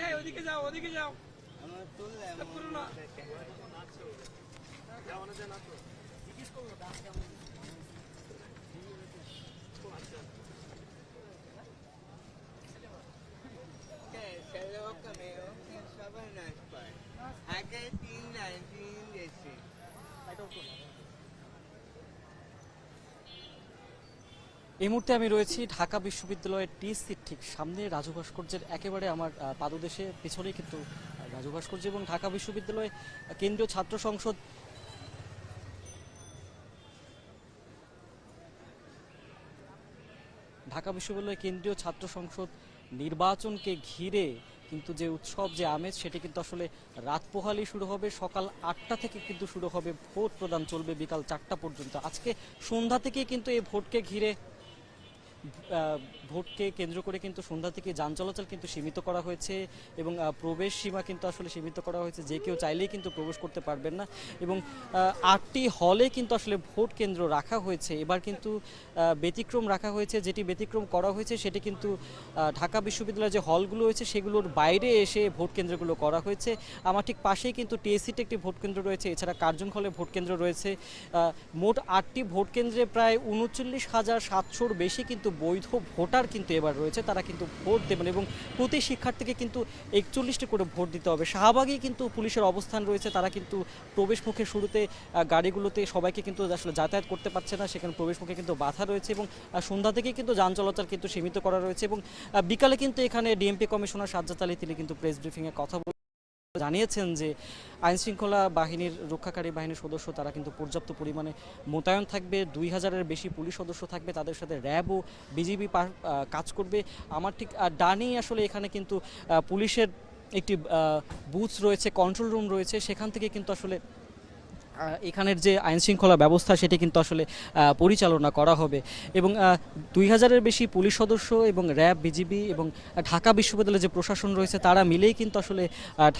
এই ওদিকে যাও ওদিকে যাও। আমার তিন লাইন তিন এই মুহূর্তে আমি রয়েছি ঢাকা বিশ্ববিদ্যালয়ের টিএসসির ঠিক সামনে রাজু ভাস্কর্যের একেবারে আমার পাদদেশে, পেছনেই কিন্তু রাজু ভাস্কর্য এবং ঢাকা বিশ্ববিদ্যালয় কেন্দ্রীয় ছাত্র সংসদ। ঢাকা বিশ্ববিদ্যালয় কেন্দ্রীয় ছাত্র সংসদ নির্বাচনকে ঘিরে কিন্তু যে উৎসব, যে আমেজ, সেটি কিন্তু আসলে রাত পোহালেই শুরু হবে। সকাল আটটা থেকে কিন্তু শুরু হবে ভোট প্রদান চলবে বিকাল চারটা পর্যন্ত। আজকে সন্ধ্যা থেকে কিন্তু এই ভোটকে ঘিরে uh, ভোটকে কেন্দ্র করে কিন্তু সন্ধ্যা থেকে যান চলাচল কিন্তু সীমিত করা হয়েছে এবং প্রবেশ সীমা কিন্তু আসলে সীমিত করা হয়েছে। যে কেউ চাইলেই কিন্তু প্রবেশ করতে পারবেন না এবং আটটি হলে কিন্তু আসলে ভোট কেন্দ্র রাখা হয়েছে। এবার কিন্তু ব্যতিক্রম রাখা হয়েছে। যেটি ব্যতিক্রম করা হয়েছে সেটি কিন্তু ঢাকা বিশ্ববিদ্যালয়ের যে হলগুলো হয়েছে সেগুলোর বাইরে এসে ভোট কেন্দ্রগুলো করা হয়েছে। আমার ঠিক পাশেই কিন্তু টিএসসিতে একটি ভোট কেন্দ্র রয়েছে। এছাড়া কার্জন হলে ভোট কেন্দ্র রয়েছে। মোট আটটি ভোট কেন্দ্রে প্রায় উনচল্লিশ হাজার সাতশোর বেশি কিন্তু বৈধ ভোটার কিন্তু এবার রয়েছে, তারা কিন্তু ভোট দেবেন এবং প্রতি শিক্ষার্থীকে কিন্তু একচল্লিশটি করে ভোট দিতে হবে। শাহবাগেই কিন্তু পুলিশের অবস্থান রয়েছে, তারা কিন্তু প্রবেশ মুখে শুরুতে গাড়িগুলোতে সবাইকে কিন্তু আসলে যাতায়াত করতে পারছে না, সেখানে প্রবেশ মুখে কিন্তু বাধা রয়েছে এবং সন্ধ্যা থেকে কিন্তু যান চলাচল কিন্তু সীমিত করা রয়েছে এবং বিকালে কিন্তু এখানে ডিএমপি কমিশনার সাজ্জাদ আলী, তিনি কিন্তু প্রেস ব্রিফিংয়ে কথা জানিয়েছেন যে আইন শৃঙ্খলা বাহিনীর রক্ষাকারী বাহিনীর সদস্য, তারা কিন্তু পর্যাপ্ত পরিমাণে মোতায়েন থাকবে। দুই হাজারের বেশি পুলিশ সদস্য থাকবে, তাদের সাথে র্যাব ও বিজিবি কাজ করবে। আমার ঠিক ডানেই আসলে এখানে কিন্তু পুলিশের একটি বুথ রয়েছে, কন্ট্রোল রুম রয়েছে। সেখান থেকে কিন্তু আসলে এখানের যে আইন শৃঙ্খলা ব্যবস্থা, সেটি কিন্তু আসলে পরিচালনা করা হবে। এবং দুই হাজারের বেশি পুলিশ সদস্য এবং র্যাব, বিজিবি এবং ঢাকা বিশ্ববিদ্যালয়ের যে প্রশাসন রয়েছে, তারা মিলেই কিন্তু আসলে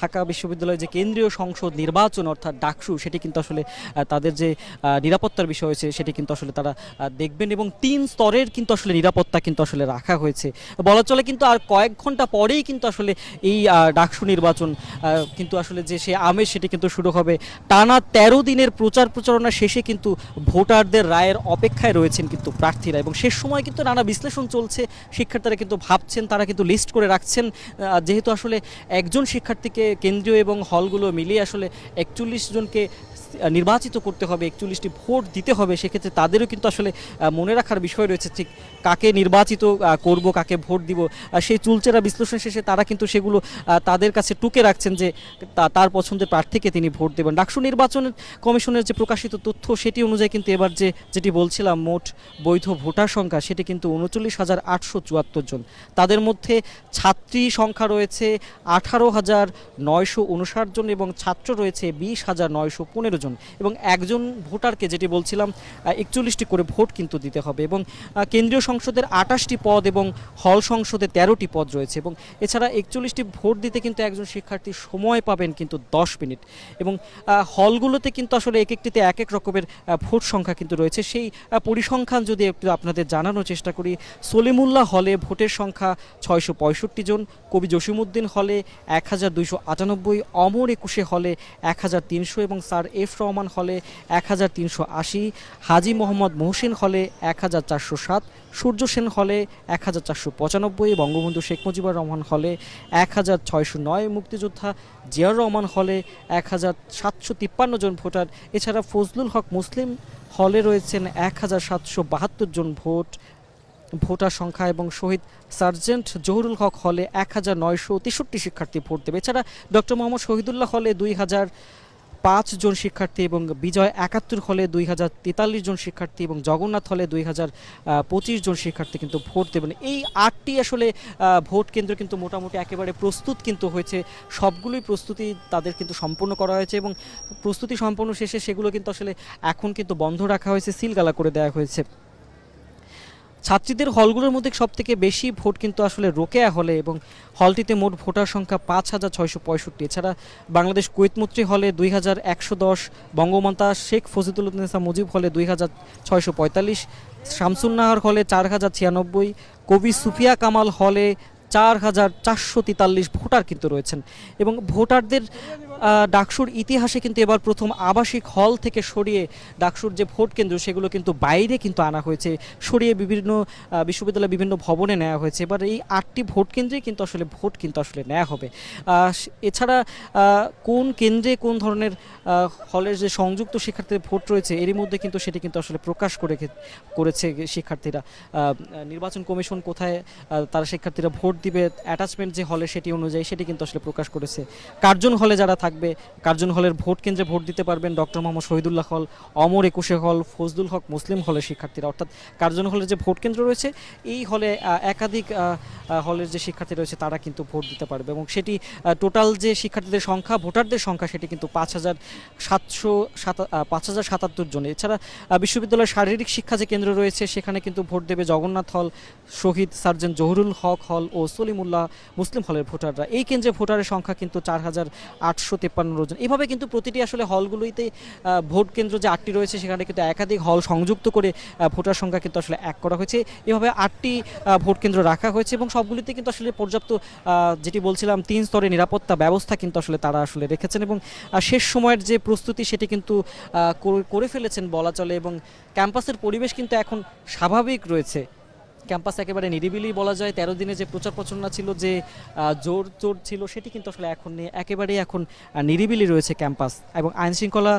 ঢাকা বিশ্ববিদ্যালয়ের যে কেন্দ্রীয় সংসদ নির্বাচন, অর্থাৎ ডাকসু, সেটি কিন্তু আসলে তাদের যে নিরাপত্তার বিষয় হয়েছে, সেটি কিন্তু আসলে তারা দেখবেন এবং তিন স্তরের কিন্তু আসলে নিরাপত্তা কিন্তু আসলে রাখা হয়েছে। বলা চলে কিন্তু আর কয়েক ঘণ্টা পরেই কিন্তু আসলে এই ডাকসু নির্বাচন কিন্তু আসলে যে সে আমেজ, সেটি কিন্তু শুরু হবে। টানা তেরো দিনের প্রচার প্রচারণা শেষে কিন্তু ভোটারদের রায়ের অপেক্ষায় রয়েছেন কিন্তু প্রার্থীরা এবং শেষ সময় কিন্তু নানা বিশ্লেষণ চলছে, শিক্ষার্থীরা কিন্তু ভাবছেন, তারা কিন্তু লিস্ট করে রাখছেন। যেহেতু আসলে একজন শিক্ষার্থীকে কেন্দ্রীয় এবং হলগুলো মিলিয়ে আসলে একচল্লিশ জনকে নির্বাচিত করতে হবে, একচল্লিশটি ভোট দিতে হবে, সেক্ষেত্রে তাদেরও কিন্তু আসলে মনে রাখার বিষয় রয়েছে ঠিক কাকে নির্বাচিত করব, কাকে ভোট দিব। সেই চুলচেরা বিশ্লেষণ শেষে তারা কিন্তু সেগুলো তাদের কাছে টুকে রাখছেন যে তার পছন্দের প্রার্থীকে তিনি ভোট দেবেন। ডাকসু নির্বাচন কমিশনের যে প্রকাশিত তথ্য সেটি অনুযায়ী কিন্তু এবার যে, যেটি বলছিলাম, মোট বৈধ ভোটার সংখ্যা, সেটি কিন্তু উনচল্লিশ হাজার আটশো চুয়াত্তর জন। তাদের মধ্যে ছাত্রী সংখ্যা রয়েছে আঠারো হাজার নয়শো উনষাট জন এবং ছাত্র রয়েছে বিশ হাজার নয়শো পনেরো এবং একজন ভোটারকে যেটি বলছিলাম একচল্লিশটি করে ভোট কিন্তু দিতে হবে এবং কেন্দ্রীয় সংসদের আটাশটি পদ এবং হল সংসদে তেরোটি পদ রয়েছে এবং এছাড়া একচল্লিশটি ভোট দিতে কিন্তু একজন শিক্ষার্থী সময় পাবেন কিন্তু দশ মিনিট এবং হলগুলোতে কিন্তু আসলে এক একটিতে এক এক রকমের ভোট সংখ্যা কিন্তু রয়েছে। সেই পরিসংখ্যান যদি একটু আপনাদের জানানোর চেষ্টা করি, সলিমুল্লাহ হলে ভোটের সংখ্যা ছয়শো পঁয়ষট্টি জন, কবি জসিমুদ্দিন হলে এক হাজার দুইশো আটানব্বই, অমর একুশে হলে এক হাজার তিনশো এবং স্যার এফ রহমান হলে এক হাজার তিনশো আশি, হাজি মোহাম্মদ মহসিন হলে এক হাজার চারশো সাত, সূর্য সেন হলে এক হাজার চারশো পঁচানব্বই, বঙ্গবন্ধু শেখ মুজিবুর রহমান হলে এক হাজার ছয়শো নয়, মুক্তিযোদ্ধা জিয়াউর রহমান হলে এক হাজার সাতশো তিপ্পান্ন জন ভোটার। এছাড়া ফজলুল হক মুসলিম হলে রয়েছেন এক হাজার সাতশো বাহাত্তর জন ভোট, ভোটার সংখ্যা এবং শহীদ সার্জেন্ট জহুরুল হক হলে এক হাজার নয়শো তেষট্টি শিক্ষার্থী ভোট দেবে। এছাড়া ডক্টর মোহাম্মদ শহীদুল্লাহ হলে দুই হাজার পাঁচ জন শিক্ষার্থী এবং বিজয় একাত্তর হলে দুই হাজার তেতাল্লিশ জন শিক্ষার্থী এবং জগন্নাথ হলে দুই হাজার পঁচিশ জন শিক্ষার্থী কিন্তু ভোট দেবেন। এই আটটি আসলে ভোট কেন্দ্র কিন্তু মোটামুটি একেবারে প্রস্তুত কিন্তু হয়েছে। সবগুলোই প্রস্তুতি তাদের কিন্তু সম্পন্ন করা হয়েছে এবং প্রস্তুতি সম্পন্ন শেষে সেগুলো কিন্তু আসলে এখন কিন্তু বন্ধ রাখা হয়েছে, সিলগালা করে দেওয়া হয়েছে। ছাত্রীদের হলগুলোর মধ্যে সব থেকে বেশি ভোট কিন্তু আসলে রোকেয়া হলে এবং হলটিতে মোট ভোটার সংখ্যা পাঁচ হাজার ছয়শো পঁয়ষট্টি। এছাড়া বাংলাদেশ কুয়েতমৈত্রী হলে দুই হাজার একশো দশ, বঙ্গমাতা শেখ ফজিদুল্নেসা মুজিব হলে দুই হাজার ছয়শো পঁয়তাল্লিশ শামসুন্নাহার হলে চার হাজার ছিয়ানব্বই, কবি সুফিয়া কামাল হলে চার হাজার চারশো তেতাল্লিশ ভোটার কিন্তু রয়েছেন। এবং ভোটারদের ডাকসুর ইতিহাসে কিন্তু এবার প্রথম আবাসিক হল থেকে সরিয়ে ডাকসুর যে ভোট কেন্দ্র, সেগুলো কিন্তু বাইরে কিন্তু আনা হয়েছে। সরিয়ে বিভিন্ন বিশ্ববিদ্যালয় বিভিন্ন ভবনে নেওয়া হয়েছে। এবার এই আটটি ভোট কেন্দ্রে কিন্তু আসলে ভোট কিন্তু আসলে নেওয়া হবে। এছাড়া কোন কেন্দ্রে কোন ধরনের হলের যে সংযুক্ত শিক্ষার্থীদের ভোট রয়েছে, এরই মধ্যে কিন্তু সেটি কিন্তু আসলে প্রকাশ করে করেছে শিক্ষার্থীরা। নির্বাচন কমিশন কোথায় তারা শিক্ষার্থীরা ভোট দিবে, অ্যাটাচমেন্ট যে হলে সেটি অনুযায়ী সেটি কিন্তু আসলে প্রকাশ করেছে। কার্জন হলে যারা থাকবে। কার্জন হলের ভোট কেন্দ্রে ভোট দিতে পারবেন ডক্টর মোহাম্মদ শহীদুল্লাহ হল, অমর একুশে হল, ফজলুল হক মুসলিম হলের শিক্ষার্থীরা। অর্থাৎ কার্জন হলের যে ভোট কেন্দ্র রয়েছে, এই হলে একাধিক হলের যে শিক্ষার্থী রয়েছে তারা কিন্তু ভোট দিতে পারবে এবং সেটি টোটাল যে শিক্ষার্থীদের সংখ্যা, ভোটারদের সংখ্যা সেটি কিন্তু পাঁচ হাজার সাতশো পাঁচ হাজার সাতাত্তর জন। এছাড়া বিশ্ববিদ্যালয়ের শারীরিক শিক্ষা যে কেন্দ্র রয়েছে, সেখানে কিন্তু ভোট দেবে জগন্নাথ হল, শহীদ সার্জেন্ট জহুরুল হক হল ও সলিমুল্লাহ মুসলিম হলের ভোটাররা। এই কেন্দ্রে ভোটারের সংখ্যা কিন্তু চার হাজার আটশো তেপ্পান্ন জন। এভাবে কিন্তু প্রতিটি আসলে হলগুলোইতে আহ, ভোট কেন্দ্র যে আটটি রয়েছে সেখানে কিন্তু একাধিক হল সংযুক্ত করে ভোটার সংখ্যা কিন্তু আসলে এক করা হয়েছে। এভাবে আটটি ভোট কেন্দ্র রাখা হয়েছে এবং সবগুলিতে কিন্তু আসলে পর্যাপ্ত যেটি বলছিলাম তিন স্তরে নিরাপত্তা ব্যবস্থা কিন্তু আসলে তারা আসলে রেখেছেন এবং শেষ সময়ের যে প্রস্তুতি সেটি কিন্তু করে ফেলেছেন বলা চলে এবং ক্যাম্পাসের পরিবেশ কিন্তু এখন স্বাভাবিক রয়েছে। ক্যাম্পাস একেবারে নিরিবিলি বলা যায়। তেরো দিনে যে প্রচার প্রচারণা ছিল, যে জোর জোর ছিল, সেটি কিন্তু আসলে এখন নেই। একেবারেই এখন নিরিবিলি রয়েছে ক্যাম্পাস এবং আইনশৃঙ্খলা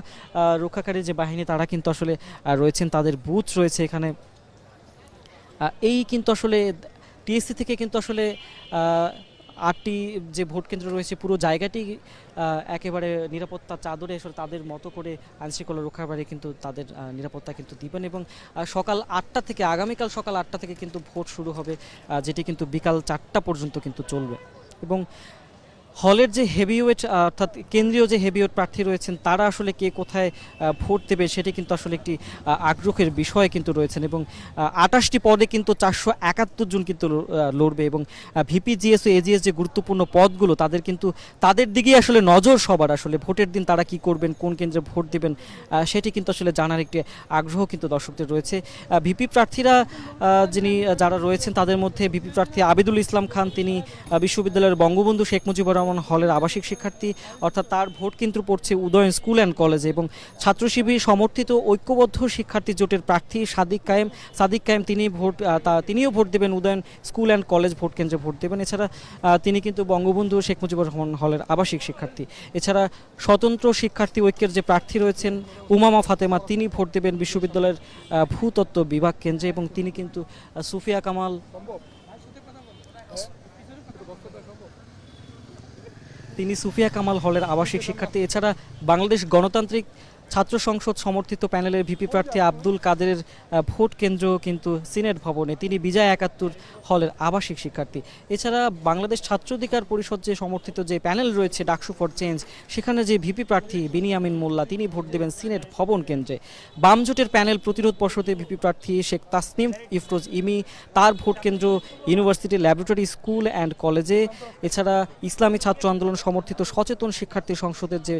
রক্ষাকারী যে বাহিনী, তারা কিন্তু আসলে রয়েছেন, তাদের বুথ রয়েছে এখানে। এই কিন্তু আসলে, টিএসসি থেকে কিন্তু আসলে আটটি যে ভোট কেন্দ্র রয়েছে, পুরো জায়গাটি একেবারে নিরাপত্তা চাদরে তাদের মতো করে আইনশৃঙ্খলা রক্ষাকারী কিন্তু তাদের নিরাপত্তা কিন্তু দিবেন এবং সকাল আটটা থেকে, আগামীকাল সকাল আটটা থেকে কিন্তু ভোট শুরু হবে যেটি কিন্তু বিকাল চারটা পর্যন্ত কিন্তু চলবে। এবং হলের যে হেভিওয়েট অর্থাৎ কেন্দ্রীয় যে হেভিওয়েট প্রার্থী রয়েছেন, তারা আসলে কে কোথায় ভোট দেবে সেটি কিন্তু আসলে একটি আগ্রহের বিষয় কিন্তু রয়েছেন এবং আটাশটি পদে কিন্তু চারশো একাত্তর জন কিন্তু লড়বে এবং ভিপিজিএস ও এজিএস যে গুরুত্বপূর্ণ পদগুলো, তাদের কিন্তু, তাদের দিকেই আসলে নজর সবার আসলে, ভোটের দিন তারা কি করবেন, কোন কেন্দ্রে ভোট দিবেন সেটি কিন্তু আসলে জানার একটি আগ্রহ কিন্তু দর্শকদের রয়েছে। ভিপি প্রার্থীরা যিনি যারা রয়েছেন, তাদের মধ্যে ভিপি প্রার্থী আবিদুল ইসলাম খান, তিনি বিশ্ববিদ্যালয়ের বঙ্গবন্ধু শেখ মুজিবুর রহমান হলের আবাসিক শিক্ষার্থী, অর্থাৎ তার ভোট কিন্তু পড়ছে উদয়ন স্কুল অ্যান্ড কলেজে এবং ছাত্র শিবির সমর্থিত ঐক্যবদ্ধ শিক্ষার্থী জোটের প্রার্থী সাদিক কায়েম সাদিক কায়েম তিনি ভোট তিনিও ভোট দেবেন Udayan school and college vote কেন্দ্রে ভোট দেবেন। এছাড়া তিনি কিন্তু বঙ্গবন্ধু শেখ মুজিবুর রহমান হলের আবাসিক শিক্ষার্থী। এছাড়া স্বতন্ত্র শিক্ষার্থী ঐক্যের যে প্রার্থী রয়েছেন উমামা ফাতেমা, তিনি ভোট দেবেন বিশ্ববিদ্যালয়ের ভূতত্ত্ব বিভাগ কেন্দ্রে এবং তিনি কিন্তু সুফিয়া কামাল তিনি সুফিয়া কামাল হলের আবাসিক শিক্ষার্থী। এছাড়া বাংলাদেশ গণতান্ত্রিক ছাত্র সংসদ সমর্থিত প্যানেলের ভিপি প্রার্থী আব্দুল কাদেরের ভোট কেন্দ্র কিন্তু সিনেট ভবনে। তিনি বিজয় একাত্তর হলের আবাসিক শিক্ষার্থী। এছাড়া বাংলাদেশ ছাত্র অধিকার পরিষদ যে সমর্থিত যে প্যানেল রয়েছে, ডাকসু ফর চেঞ্জ, সেখানে যে ভিপি প্রার্থী বিনিয়ামিন মোল্লা, তিনি ভোট দেবেন সিনেট ভবন কেন্দ্রে। বামজোটের প্যানেল প্রতিরোধ পর্ষদের ভিপি প্রার্থী শেখ তাসনিম, ইফরোজ ইমি, তার ভোট কেন্দ্র ইউনিভার্সিটি ল্যাবরেটরি স্কুল অ্যান্ড কলেজে। এছাড়া ইসলামী ছাত্র আন্দোলন সমর্থিত সচেতন শিক্ষার্থী সংসদের যে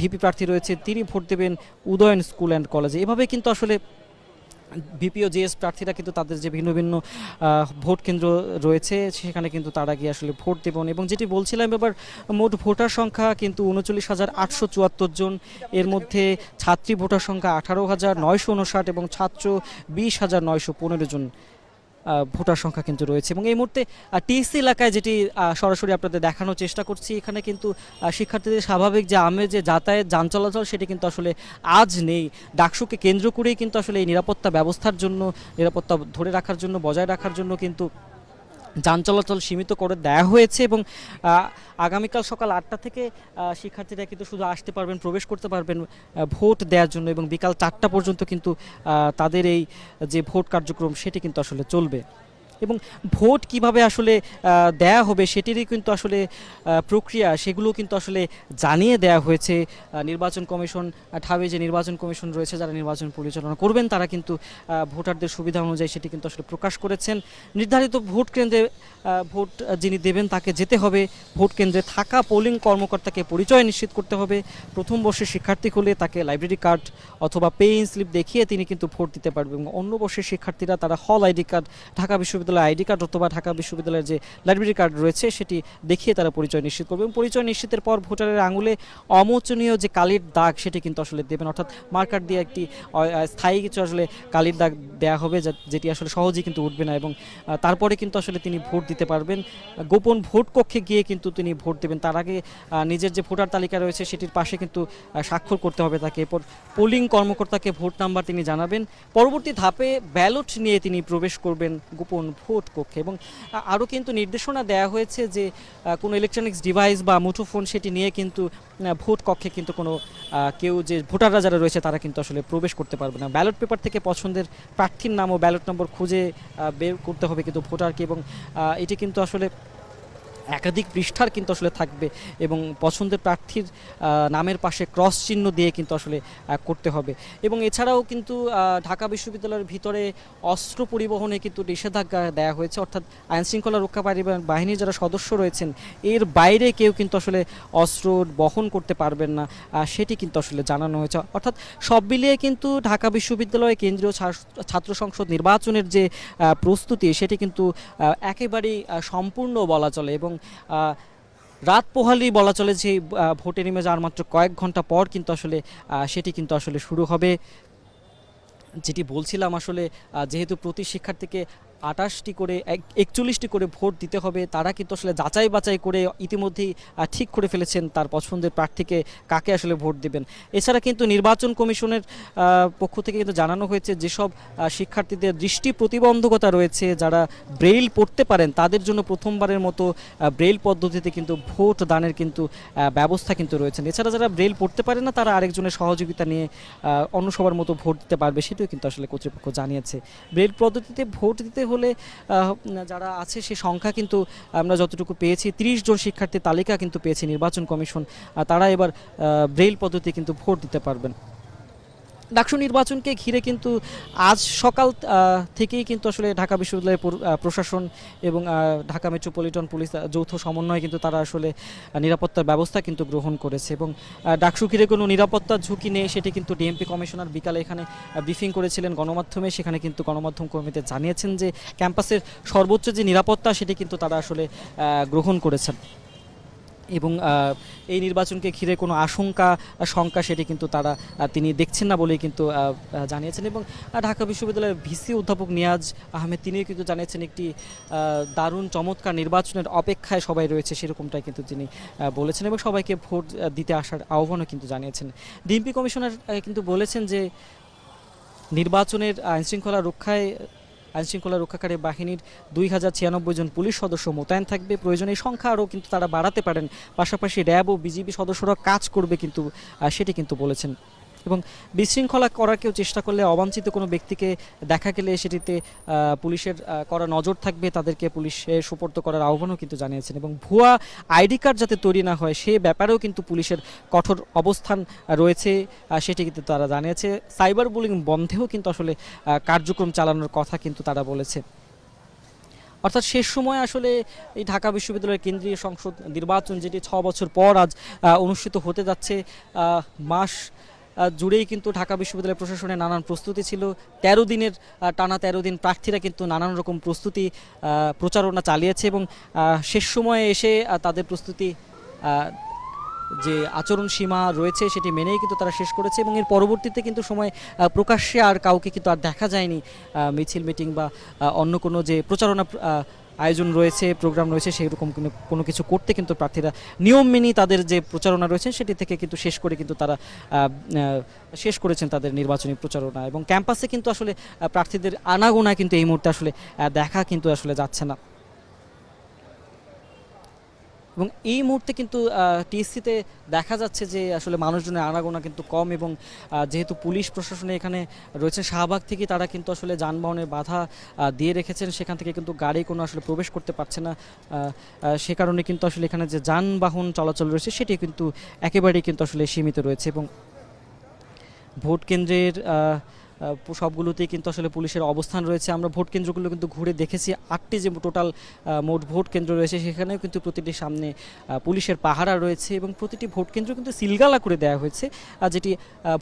ভিপি প্রার্থী রয়েছে, তিনি ভোট দেবেন উদয়ন স্কুল অ্যান্ড কলেজে। এভাবে কিন্তু আসলে বিপিও, জিএস প্রার্থীরা কিন্তু তাদের যে ভিন্ন ভিন্ন ভোট কেন্দ্র রয়েছে, সেখানে কিন্তু তারা গিয়ে আসলে ভোট দেবেন। এবং যেটি বলছিলাম এবার, মোট ভোটার সংখ্যা কিন্তু উনচল্লিশ হাজার আটশো চুয়াত্তর জন। এর মধ্যে ছাত্রী ভোটার সংখ্যা আঠারো হাজার নয়শো উনষাট এবং ছাত্র বিশ হাজার নয়শো পনেরো জন। ভোটার সংখ্যা কিন্তু রয়েছে। এবং এই মুহূর্তে টিএসসি এলাকায় যেটি সরাসরি আপনাদের দেখানোর চেষ্টা করছি, এখানে কিন্তু শিক্ষার্থীদের স্বাভাবিক যে আমে যে যাতায়াত, যান চলাচল, সেটি কিন্তু আসলে আজ নেই। ডাকসুকে কেন্দ্র করেই কিন্তু আসলে এই নিরাপত্তা ব্যবস্থার জন্য, নিরাপত্তা ধরে রাখার জন্য, বজায় রাখার জন্য কিন্তু যান চলাচল সীমিত করে দেওয়া হয়েছে এবং আগামীকাল সকাল আটটা থেকে শিক্ষার্থীরা কিন্তু শুধু আসতে পারবেন, প্রবেশ করতে পারবেন ভোট দেওয়ার জন্য এবং বিকাল চারটা পর্যন্ত কিন্তু তাদের এই যে ভোট কার্যক্রম সেটি কিন্তু আসলে চলবে। এবং ভোট কীভাবে আসলে দেয়া হবে সেটিরই কিন্তু আসলে প্রক্রিয়া, সেগুলো কিন্তু আসলে জানিয়ে দেয়া হয়েছে। নির্বাচন কমিশন ঠাবে যে নির্বাচন কমিশন রয়েছে, যারা নির্বাচন পরিচালনা করবেন, তারা কিন্তু ভোটারদের সুবিধা অনুযায়ী সেটি কিন্তু আসলে প্রকাশ করেছেন। নির্ধারিত ভোট কেন্দ্রে ভোট যিনি দেবেন তাকে যেতে হবে। ভোট কেন্দ্রে থাকা পোলিং কর্মকর্তাকে পরিচয় নিশ্চিত করতে হবে। প্রথম বর্ষের শিক্ষার্থী হলে তাকে লাইব্রেরি কার্ড অথবা পেইন স্লিপ দেখিয়ে তিনি কিন্তু ভোট দিতে পারবেন। অন্য বর্ষের শিক্ষার্থীরা, তারা হল আইডি কার্ড ঢাকা বিশ্ববিদ্যালয় বিশ্ববিদ্যালয়ের আইডি কার্ড অথবা ঢাকা বিশ্ববিদ্যালয়ের যে লাইব্রেরি কার্ড রয়েছে, সেটি দেখিয়ে তারা পরিচয় নিশ্চিত করবে। এবং পরিচয় নিশ্চিতের পর ভোটারের আঙুলে অমোচনীয় যে কালির দাগ, সেটি কিন্তু আসলে দেবেন। অর্থাৎ মার্কার দিয়ে একটি স্থায়ী কিছু আসলে কালির দাগ দেওয়া হবে যেটি আসলে সহজেই কিন্তু উঠবে না। এবং তারপরে কিন্তু আসলে তিনি ভোট দিতে পারবেন। গোপন ভোট কক্ষে গিয়ে কিন্তু তিনি ভোট দেবেন। তার আগে নিজের যে ভোটার তালিকা রয়েছে, সেটির পাশে কিন্তু স্বাক্ষর করতে হবে তাকে। এরপর পোলিং কর্মকর্তাকে ভোট নাম্বার তিনি জানাবেন। পরবর্তী ধাপে ব্যালট নিয়ে তিনি প্রবেশ করবেন গোপন ভোট কক্ষে। এবং আরও কিন্তু নির্দেশনা দেয়া হয়েছে যে কোনো ইলেকট্রনিক্স ডিভাইস বা মুঠোফোন সেটি নিয়ে কিন্তু ভোট কক্ষে কিন্তু কোনো কেউ যে ভোটাররা যারা রয়েছে তারা কিন্তু আসলে প্রবেশ করতে পারবে না। ব্যালট পেপার থেকে পছন্দের প্রার্থীর নাম ও ব্যালট নম্বর খুঁজে বের করতে হবে কিন্তু ভোটারকে এবং এটি কিন্তু আসলে একাধিক পৃষ্ঠার কিন্তু আসলে থাকবে এবং পছন্দের প্রার্থীর নামের পাশে ক্রস চিহ্ন দিয়ে কিন্তু আসলে করতে হবে। এবং এছাড়াও কিন্তু ঢাকা বিশ্ববিদ্যালয়ের ভিতরে অস্ত্র পরিবহনে কিন্তু নিষেধাজ্ঞা দেওয়া হয়েছে। অর্থাৎ আইন শৃঙ্খলা রক্ষাকারী বাহিনীর যারা সদস্য রয়েছেন, এর বাইরে কেউ কিন্তু আসলে অস্ত্র বহন করতে পারবেন না সেটি কিন্তু আসলে জানানো হয়েছে। অর্থাৎ সব মিলিয়ে কিন্তু ঢাকা বিশ্ববিদ্যালয়ে কেন্দ্রীয় ছাত্র সংসদ নির্বাচনের যে প্রস্তুতি, সেটি কিন্তু একেবারেই সম্পূর্ণ বলা চলে এবং রাত পোহালি বলা চলে যে ভোটে নেমে যাওয়ার মাত্র কয়েক ঘণ্টা পর কিন্তু আসলে সেটি কিন্তু আসলে শুরু হবে। যেটি বলছিলাম আসলে যেহেতু প্রতি শিক্ষার্থীকে আটাশটি করে, এক- একচল্লিশটি করে ভোট দিতে হবে। তারা কিন্তু আসলে যাচাই বাছাই করে ইতিমধ্যেই ঠিক করে ফেলেছেন তার পছন্দের প্রার্থীকে কাকে আসলে ভোট দেবেন। এছাড়া কিন্তু নির্বাচন কমিশনের পক্ষ থেকে কিন্তু জানানো হয়েছে যেসব শিক্ষার্থীদের দৃষ্টি প্রতিবন্ধকতা রয়েছে। যারা ব্রেইল পড়তে পারেন, তাদের জন্য প্রথমবারের মতো ব্রেইল পদ্ধতিতে কিন্তু ভোট দানের কিন্তু ব্যবস্থা কিন্তু রয়েছে এছাড়া যারা ব্রেইল পড়তে পারে না, তারা আরেকজনের সহযোগিতা নিয়ে অন্য সবার মতো ভোট দিতে পারবে, সেটিও কিন্তু আসলে কর্তৃপক্ষ জানিয়েছে। ব্রেল পদ্ধতিতে ভোট দিতে হলে যারা আছে সে সংখ্যা কিন্তু আমরা যতটুকু পেয়েছি, তিরিশ জন শিক্ষার্থীর তালিকা কিন্তু পেয়েছি নির্বাচন কমিশন তারা এবার ব্রেল ব্রেইল পদ্ধতি কিন্তু ভোট দিতে পারবেন। ডাকসু নির্বাচনকে ঘিরে কিন্তু আজ সকাল থেকেই কিন্তু আসলে ঢাকা বিশ্ববিদ্যালয়ের প্রশাসন এবং ঢাকা মেট্রোপলিটন পুলিশ যৌথ সমন্বয়ে কিন্তু তারা আসলে নিরাপত্তার ব্যবস্থা কিন্তু গ্রহণ করেছে এবং ডাকসু ঘিরে কোনো নিরাপত্তার ঝুঁকি নেই, সেটি কিন্তু ডিএমপি কমিশনার বিকালে এখানে ব্রিফিং করেছিলেন গণমাধ্যমে। সেখানে কিন্তু গণমাধ্যম কর্মীদের জানিয়েছেন যে ক্যাম্পাসের সর্বোচ্চ যে নিরাপত্তা, সেটি কিন্তু তারা আসলে গ্রহণ করেছেন। এবং এই নির্বাচনকে ঘিরে কোনো আশঙ্কা, শঙ্কা সেটি কিন্তু তারা তিনি দেখছেন না বলেই কিন্তু জানিয়েছেন এবং ঢাকা বিশ্ববিদ্যালয়ের ভিসি অধ্যাপক নিয়াজ আহমেদ তিনিও কিন্তু জানিয়েছেন একটি দারুণ চমৎকার নির্বাচনের অপেক্ষায় সবাই রয়েছে সেরকমটাই কিন্তু তিনি বলেছেন এবং সবাইকে ভোট দিতে আসার আহ্বানও কিন্তু জানিয়েছেন। ডিএমপি কমিশনার কিন্তু বলেছেন যে, নির্বাচনের আইনশৃঙ্খলা রক্ষায় আইন শৃঙ্খলা রক্ষাকারী বাহিনীর দুই হাজার ছিয়ানব্বই জন পুলিশ সদস্য মোতায়েন থাকবে। প্রয়োজনে সংখ্যা আরও কিন্তু তারা বাড়াতে পারেন। পাশাপাশি র্যাব ও বিজিবি সদস্যরা কাজ করবে কিন্তু সেটি কিন্তু বলেছেন। এবং বিশৃঙ্খলা করার কেউ চেষ্টা করলে অবাঞ্ছিত কোনো ব্যক্তিকে দেখা গেলে সেটিতে পুলিশের করা নজর থাকবে, তাদেরকে পুলিশে সুপর্দ করার আহ্বানও কিন্তু জানিয়েছেন এবং ভুয়া আইডি কার্ড যাতে তৈরি না হয় সে ব্যাপারেও কিন্তু পুলিশের কঠোর অবস্থান রয়েছে সেটি কিন্তু তারা জানিয়েছে। সাইবার বুলিং বন্ধেও কিন্তু আসলে কার্যক্রম চালানোর কথা কিন্তু তারা বলেছে। অর্থাৎ শেষ সময় আসলে এই ঢাকা বিশ্ববিদ্যালয়ের কেন্দ্রীয় সংসদ নির্বাচন, যেটি ছ বছর পর আজ অনুষ্ঠিত হতে যাচ্ছে মাস জুড়েই কিন্তু ঢাকা বিশ্ববিদ্যালয় প্রশাসনের নানান প্রস্তুতি ছিল। তেরো দিনের টানা তেরো দিন প্রার্থীরা কিন্তু নানান রকম প্রস্তুতি প্রচারণা চালিয়েছে এবং শেষ সময়ে এসে তাদের প্রস্তুতি যে আচরণ সীমা রয়েছে সেটি মেনেই কিন্তু তারা শেষ করেছে এবং এর পরবর্তীতে কিন্তু সময় প্রকাশ্যে আর কাউকে কিন্তু আর দেখা যায়নি মিছিল, মিটিং বা অন্য কোনো যে প্রচারণা আয়োজন রয়েছে প্রোগ্রাম রয়েছে সেই রকম কোনো কিছু করতে কিন্তু প্রার্থীরা নিয়ম মেনে তাদের যে প্রচারণা রয়েছে, সেটি থেকে কিন্তু শেষ করে কিন্তু তারা শেষ করেছেন তাদের নির্বাচনী প্রচারণা। এবং ক্যাম্পাসে কিন্তু আসলে প্রার্থীদের আনাগোনা কিন্তু এই মুহূর্তে আসলে দেখা কিন্তু আসলে যাচ্ছে না। এবং এই মুহূর্তে কিন্তু টিএসসিতে দেখা যাচ্ছে যে আসলে মানুষজনের আনাগোনা কিন্তু কম এবং যেহেতু পুলিশ প্রশাসনে এখানে রয়েছে শাহবাগ থেকে তারা কিন্তু আসলে যানবাহনের বাধা দিয়ে রেখেছেন। সেখান থেকে কিন্তু গাড়ি কোনো আসলে প্রবেশ করতে পারছে না। সে কারণে কিন্তু আসলে এখানে যে যানবাহন চলাচল রয়েছে সেটি কিন্তু একেবারেই কিন্তু আসলে সীমিত রয়েছে এবং ভোট কেন্দ্রের সবগুলোতেই কিন্তু আসলে পুলিশের অবস্থান রয়েছে। আমরা ভোট কেন্দ্রগুলো কিন্তু ঘুরে দেখেছি। আটটি যে টোটাল মোট ভোট কেন্দ্র রয়েছে, সেখানেও কিন্তু প্রতিটি সামনে পুলিশের পাহারা রয়েছে এবং প্রতিটি ভোট কেন্দ্র কিন্তু সিলগালা করে দেওয়া হয়েছে। যেটি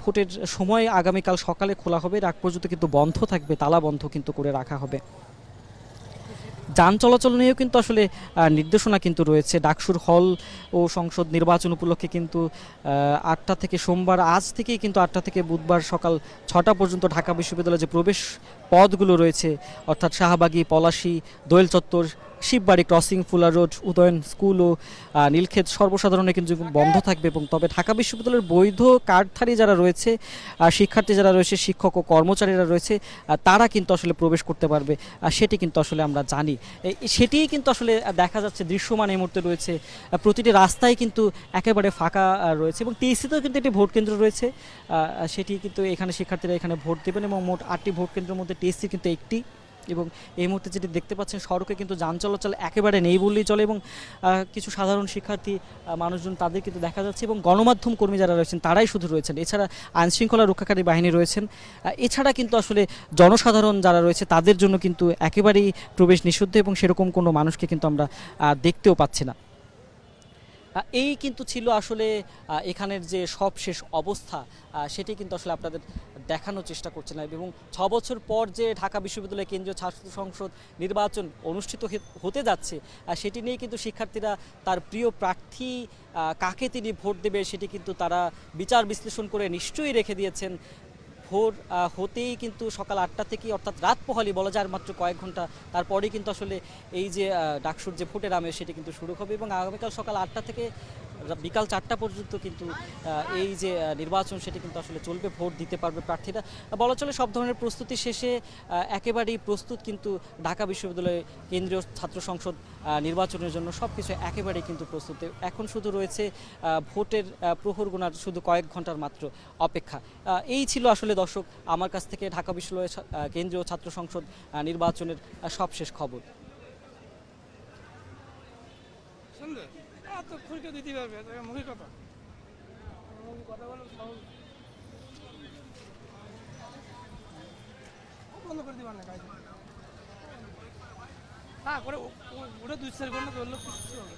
ভোটের সময় আগামীকাল সকালে খোলা হবে রাগ পর্যন্ত কিন্তু বন্ধ থাকবে, তালা বন্ধ কিন্তু করে রাখা হবে। যান চলাচল নিয়েও কিন্তু আসলে নির্দেশনা কিন্তু রয়েছে। ডাকসুর হল ও সংসদ নির্বাচন উপলক্ষে কিন্তু আটটা থেকে সোমবার, আজ থেকেই কিন্তু আটটা থেকে বুধবার সকাল ছটা পর্যন্ত ঢাকা বিশ্ববিদ্যালয়ে যে প্রবেশ পথগুলো রয়েছে। অর্থাৎ শাহবাগী, Palashi, Doel Chattar, Shibbari crossing Fuller Road, Udayan school ও নীলক্ষেত সর্বসাধারণে কিন্তু বন্ধ থাকবে এবং তবে ঢাকা বিশ্ববিদ্যালয়ের বৈধ কার্ডধারী যারা রয়েছে শিক্ষার্থী যারা রয়েছে, শিক্ষক ও কর্মচারীরা রয়েছে তারা কিন্তু আসলে প্রবেশ করতে পারবে। সেটি কিন্তু আসলে আমরা জানি। সেটিই কিন্তু আসলে দেখা যাচ্ছে দৃশ্যমান এই মুহূর্তে রয়েছে। প্রতিটি রাস্তায় কিন্তু একেবারে ফাঁকা রয়েছে এবং টিএসিতেও কিন্তু একটি ভোট কেন্দ্র রয়েছে। সেটি কিন্তু এখানে শিক্ষার্থীরা এখানে ভোট দেবেন এবং মোট আটটি ভোট কেন্দ্রের মধ্যে টিএসসি কিন্তু একটি এবং এই মুহূর্তে যেটি দেখতে পাচ্ছেন, সড়কে কিন্তু যান চলাচল একেবারে নেই বললেই চলে এবং কিছু সাধারণ শিক্ষার্থী মানুষজন তাদের কিন্তু দেখা যাচ্ছে এবং গণমাধ্যম কর্মী যারা রয়েছেন তারাই শুধু রয়েছেন। এছাড়া আইনশৃঙ্খলা রক্ষাকারী বাহিনী রয়েছেন। এছাড়া কিন্তু আসলে জনসাধারণ যারা রয়েছে তাদের জন্য কিন্তু একেবারেই প্রবেশ নিষিদ্ধ এবং সেরকম কোনো মানুষকে কিন্তু আমরা দেখতেও পাচ্ছি না। এই কিন্তু ছিল আসলে এখানের যে সবশেষ অবস্থা সেটি কিন্তু আসলে আপনাদের দেখানোর চেষ্টা করছে না এবং ছ বছর পর যে ঢাকা বিশ্ববিদ্যালয় কেন্দ্রীয় ছাত্র সংসদ নির্বাচন অনুষ্ঠিত হতে যাচ্ছে সেটি নিয়ে কিন্তু শিক্ষার্থীরা তার প্রিয় প্রার্থী কাকে তিনি ভোট দেবে সেটি কিন্তু তারা বিচার বিশ্লেষণ করে নিশ্চয়ই রেখে দিয়েছেন ভোর হতেই কিন্তু সকাল আটটা থেকে অর্থাৎ রাত পোহালি বলা যায় মাত্র কয়েক ঘণ্টা, তারপরেই কিন্তু আসলে এই যে ডাকসুর যে ভোটের আমেজ সেটি কিন্তু শুরু হবে এবং আগামীকাল সকাল আটটা থেকে বিকাল চারটা পর্যন্ত কিন্তু এই যে নির্বাচন সেটি কিন্তু আসলে চলবে, ভোট দিতে পারবে প্রার্থীরা। বলা চলে সব ধরনের প্রস্তুতি শেষে একেবারেই প্রস্তুত কিন্তু ঢাকা বিশ্ববিদ্যালয়ে কেন্দ্রীয় ছাত্র সংসদ নির্বাচনের জন্য সব কিছু একেবারেই কিন্তু প্রস্তুত। এখন শুধু রয়েছে ভোটের প্রহর গোনার শুধু কয়েক ঘণ্টার মাত্র অপেক্ষা। এই ছিল আসলে দর্শক, আমার কাছ থেকে ঢাকা বিশ্ববিদ্যালয়ের কেন্দ্রীয় ছাত্র সংসদ নির্বাচনের সবশেষ খবর। তো খুলকে দিতে পারবে তাকে মুখে কথা কথা। বলে সহজ বন্ধ করে দিবার না কাজ না করে ওটা দুই চার ঘণ্টা ধরলে কিছু হবে।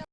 না